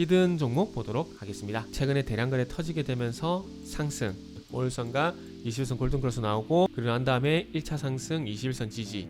히든 종목 보도록 하겠습니다. 최근에 대량거래 터지게 되면서 상승, 5일선과 21선 골든크로스 나오고 그리고 난 다음에 1차 상승 21선 지지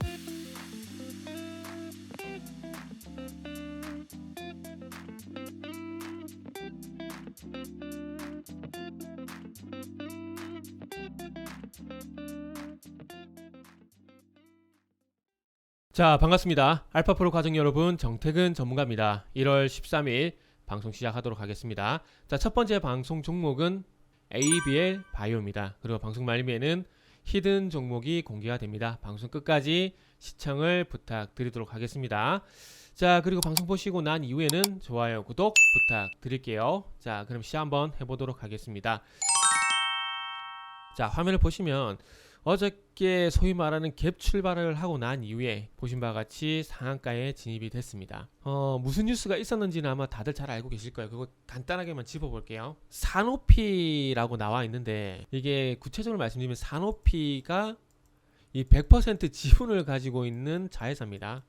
자 반갑습니다. 알파프로 가족 여러분 정태근 전문가입니다. 1월 13일 방송 시작하도록 하겠습니다. 자 첫 번째 방송 종목은 ABL 바이오입니다. 그리고 방송 말미에는 히든 종목이 공개가 됩니다. 방송 끝까지 시청을 부탁드리도록 하겠습니다. 자 그리고 방송 보시고 난 이후에는 좋아요 구독 부탁드릴게요. 자 그럼 시작 한번 해보도록 하겠습니다. 자 화면을 보시면 어저께 소위 말하는 갭 출발을 하고 난 이후에 보신 바와 같이 상한가에 진입이 됐습니다. 어, 무슨 뉴스가 있었는지는 아마 다들 잘 알고 계실 거예요. 그거 간단하게만 짚어볼게요. 산오피라고 나와 있는데 이게 구체적으로 말씀드리면 산오피가 이 100% 지분을 가지고 있는 자회사입니다.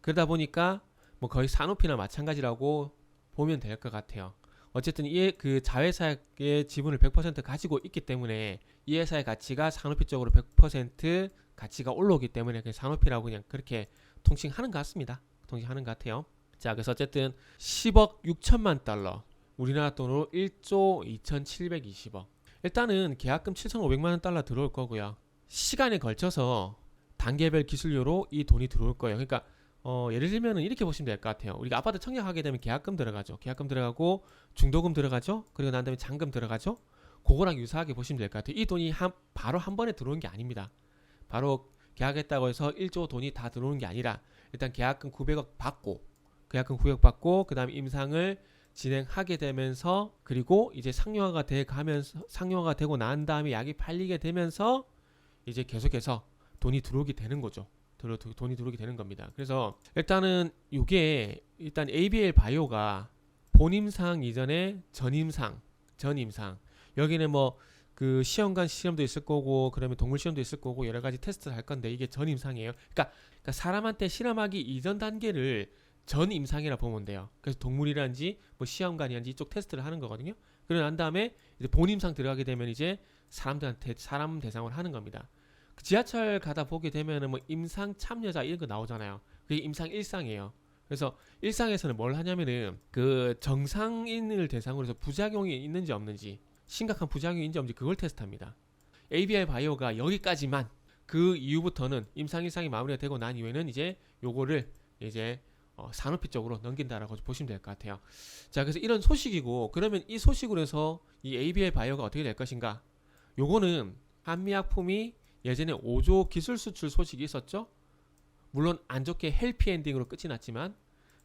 그러다 보니까 뭐 거의 산오피나 마찬가지라고 보면 될 것 같아요. 어쨌든 이 그 자회사의 지분을 100% 가지고 있기 때문에 이 회사의 가치가 산오피 쪽으로 100% 가치가 올라오기 때문에 그냥 산오피라고 그냥 그렇게 통칭하는 것 같습니다. 통칭하는 것 같아요. 자, 그래서 어쨌든 10억 6천만 달러, 우리나라 돈으로 1조 2,720억. 일단은 계약금 7,500만 원 달러 들어올 거고요. 시간에 걸쳐서 단계별 기술료로 이 돈이 들어올 거예요. 그러니까 어, 예를 들면은 이렇게 보시면 될 것 같아요. 우리가 아파트 청약하게 되면 계약금 들어가죠. 계약금 들어가고 중도금 들어가죠. 그리고 난 다음에 잔금 들어가죠. 그거랑 유사하게 보시면 될 것 같아요. 이 돈이 한, 바로 한 번에 들어오는 게 아닙니다. 바로 계약했다고 해서 1조 돈이 다 들어오는 게 아니라 일단 계약금 900억 받고 계약금 900억 받고 그다음 에 임상을 진행하게 되면서 그리고 이제 상용화가 돼 가면서 상용화가 되고 난 다음에 약이 팔리게 되면서 이제 계속해서 돈이 들어오게 되는 거죠. 들어 돈이 들어오게 되는 겁니다. 그래서 일단은 이게 일단 ABL 바이오가 본임상 이전에 전임상 전임상 여기는 뭐 그 시험관 시험도 있을 거고 그러면 동물 시험도 있을 거고 여러 가지 테스트를 할 건데 이게 전임상이에요. 그러니까, 그러니까 사람한테 실험하기 이전 단계를 전임상이라 보면 돼요. 그래서 동물이란지 뭐 시험관이란지 이쪽 테스트를 하는 거거든요. 그러고 난 다음에 이제 본임상 들어가게 되면 이제 사람들한테 사람 대상으로 하는 겁니다. 그 지하철 가다 보게 되면은 뭐 임상 참여자 이런 거 나오잖아요. 그게 임상 일상이에요. 그래서 일상에서는 뭘 하냐면은 그 정상인을 대상으로 해서 부작용이 있는지 없는지 심각한 부작용이 있는지 없는지 그걸 테스트합니다. ABI 바이오가 여기까지만 그 이후부터는 임상 일상이 마무리가 되고 난 이후에는 이제 요거를 이제 어, 산업비 쪽으로 넘긴다라고 보시면 될 것 같아요. 자, 그래서 이런 소식이고 그러면 이 소식으로 해서 이 ABI 바이오가 어떻게 될 것인가? 요거는 한미약품이 예전에 5조 기술 수출 소식이 있었죠. 물론 안 좋게 헬피 엔딩으로 끝이 났지만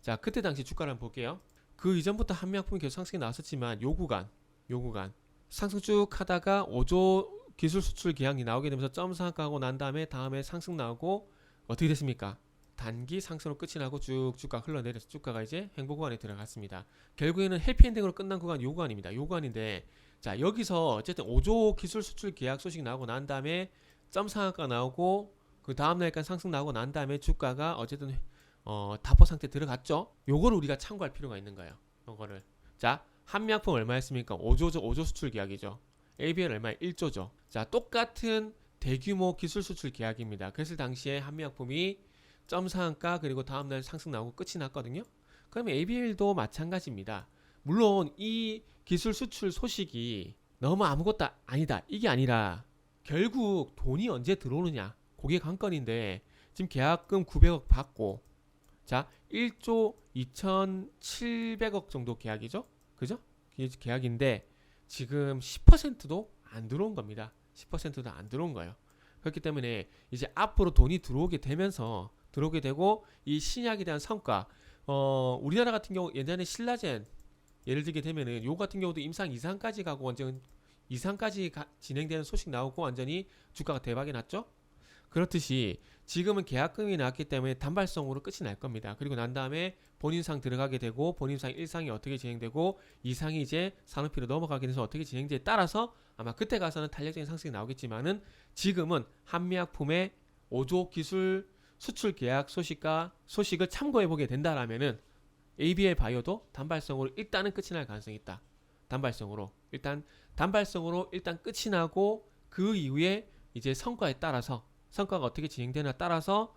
자 그때 당시 주가를 한번 볼게요. 그 이전부터 한미약품이 계속 상승이 나왔었지만 요 구간 요 구간 상승 쭉 하다가 5조 기술 수출 계약이 나오게 되면서 점 상하고 난 다음에 다음에 상승 나오고 어떻게 됐습니까? 단기 상승으로 끝이 나고 쭉 주가 흘러내려서 주가가 이제 행보 구간에 들어갔습니다. 결국에는 해피 엔딩으로 끝난 구간 요 구간입니다. 요 구간인데 자 여기서 어쨌든 5조 기술 수출 계약 소식 나오고 난 다음에 점 상한가 나오고 그 다음 날까지 상승 나오고 난 다음에 주가가 어쨌든 어 다포 상태 들어갔죠. 요거를 우리가 참고할 필요가 있는 거예요. 요거를 자 한미약품 얼마였습니까? 5조죠. 5조 수출 계약이죠. ABL 얼마? 1조죠. 자 똑같은 대규모 기술 수출 계약입니다. 그랬을 당시에 한미약품이 점 상한가 그리고 다음 날 상승 나오고 끝이 났거든요. 그러면 ABL도 마찬가지입니다. 물론 이 기술 수출 소식이 너무 아무것도 아니다. 이게 아니라 결국 돈이 언제 들어오느냐? 그게 관건인데 지금 계약금 900억 받고 자 1조 2,700억 정도 계약이죠? 그죠? 계약인데 지금 10%도 안 들어온 겁니다. 10%도 안 들어온 거예요. 그렇기 때문에 이제 앞으로 돈이 들어오게 되면서 들어오게 되고 이 신약에 대한 성과 어 우리나라 같은 경우 예전에 신라젠 예를 들게 되면은 요 같은 경우도 임상 이상까지 가고 완전 이상까지 가, 진행되는 소식 나오고 완전히 주가가 대박이 났죠. 그렇듯이 지금은 계약금이 나왔기 때문에 단발성으로 끝이 날 겁니다. 그리고 난 다음에 본인상 들어가게 되고 본인상 1상이 어떻게 진행되고 2상이 이제 산업피로 넘어가게 돼서 어떻게 진행되에 따라서 아마 그때 가서는 탄력적인 상승이 나오겠지만은 지금은 한미약품의 5조 기술 수출 계약 소식과 소식을 참고해 보게 된다라면은 ABL 바이오도 단발성으로 일단은 끝이 날 가능성이 있다. 단발성으로 일단 단발성으로 일단 끝이 나고 그 이후에 이제 성과에 따라서 성과가 어떻게 진행되나 따라서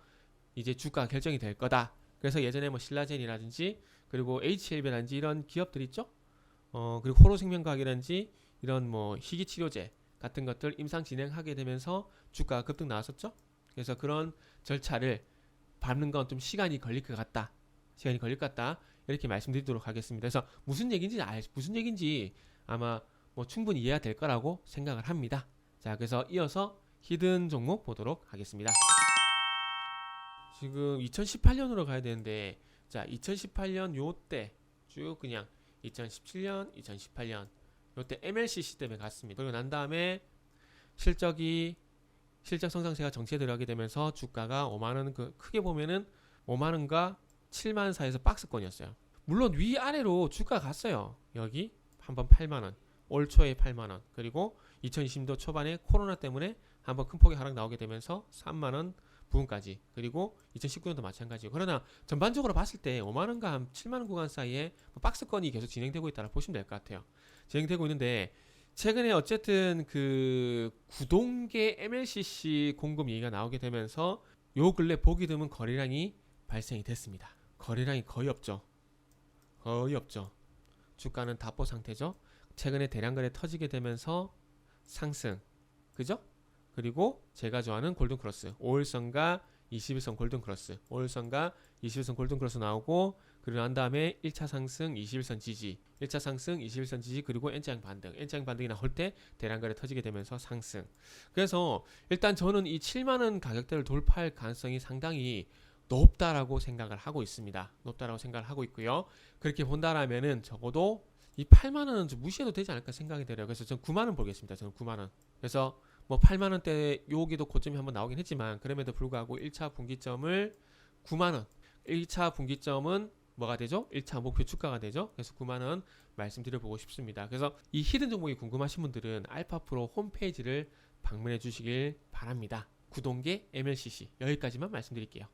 이제 주가 결정이 될 거다. 그래서 예전에 뭐 신라젠이라든지 그리고 HLB라든지 이런 기업들 있죠. 어 그리고 호로생명과학이라든지 이런 뭐 희귀 치료제 같은 것들 임상 진행하게 되면서 주가가 급등 나왔었죠. 그래서 그런 절차를 밟는 건 좀 시간이 걸릴 것 같다. 시간이 걸릴 것 같다. 이렇게 말씀드리도록 하겠습니다. 그래서 무슨 얘기인지 알, 무슨 얘기인지 아마 뭐 충분히 이해가 될 거라고 생각을 합니다. 자, 그래서 이어서 히든 종목 보도록 하겠습니다. 지금 2018년으로 가야 되는데 자, 2018년 요때 쭉 그냥 2017년, 2018년 요때 MLCC 때문에 갔습니다. 그리고 난 다음에 실적이 실적 성장세가 정체에 들어가게 되면서 주가가 5만 원 그 크게 보면은 5만 원과 7만 사이에서 박스권이었어요. 물론 위 아래로 주가 갔어요. 여기 한번 8만 원, 올 초에 8만 원, 그리고 2020년 초반에 코로나 때문에 한번 큰 폭의 하락 나오게 되면서 3만 원 부분까지, 그리고 2019년도 마찬가지고. 그러나 전반적으로 봤을 때 5만 원과 한 7만 원 구간 사이에 뭐 박스권이 계속 진행되고 있다고 보시면 될 것 같아요. 진행되고 있는데 최근에 어쨌든 그 구동계 MLCC 공급 얘기가 나오게 되면서 요 근래 보기 드문 거래량이 발생이 됐습니다. 거래량이 거의 없죠. 거의 없죠. 주가는 답보 상태죠. 최근에 대량 거래 터지게 되면서 상승. 그죠? 그리고 제가 좋아하는 골든 크로스. 5일선과 21선 골든 크로스. 5일선과 21선 골든 크로스 나오고 그리고 난 다음에 1차 상승 21선 지지. 1차 상승 21선 지지 그리고 N장 반등. N장 반등이 나올 때 대량 거래 터지게 되면서 상승. 그래서 일단 저는 이 7만 원 가격대를 돌파할 가능성이 상당히 높다라고 생각을 하고 있습니다. 높다라고 생각을 하고 있고요. 그렇게 본다라면은 적어도 이 8만 원은 좀 무시해도 되지 않을까 생각이 들어요. 그래서 저는 9만 원 보겠습니다. 저는 9만 원. 그래서 뭐 8만 원대 여기도 고점이 한번 나오긴 했지만 그럼에도 불구하고 1차 분기점을 9만 원. 1차 분기점은 뭐가 되죠? 1차 목표 주가가 되죠. 그래서 9만 원 말씀드려 보고 싶습니다. 그래서 이 히든 종목이 궁금하신 분들은 알파 프로 홈페이지를 방문해 주시길 바랍니다. 구동계 MLCC 여기까지만 말씀드릴게요.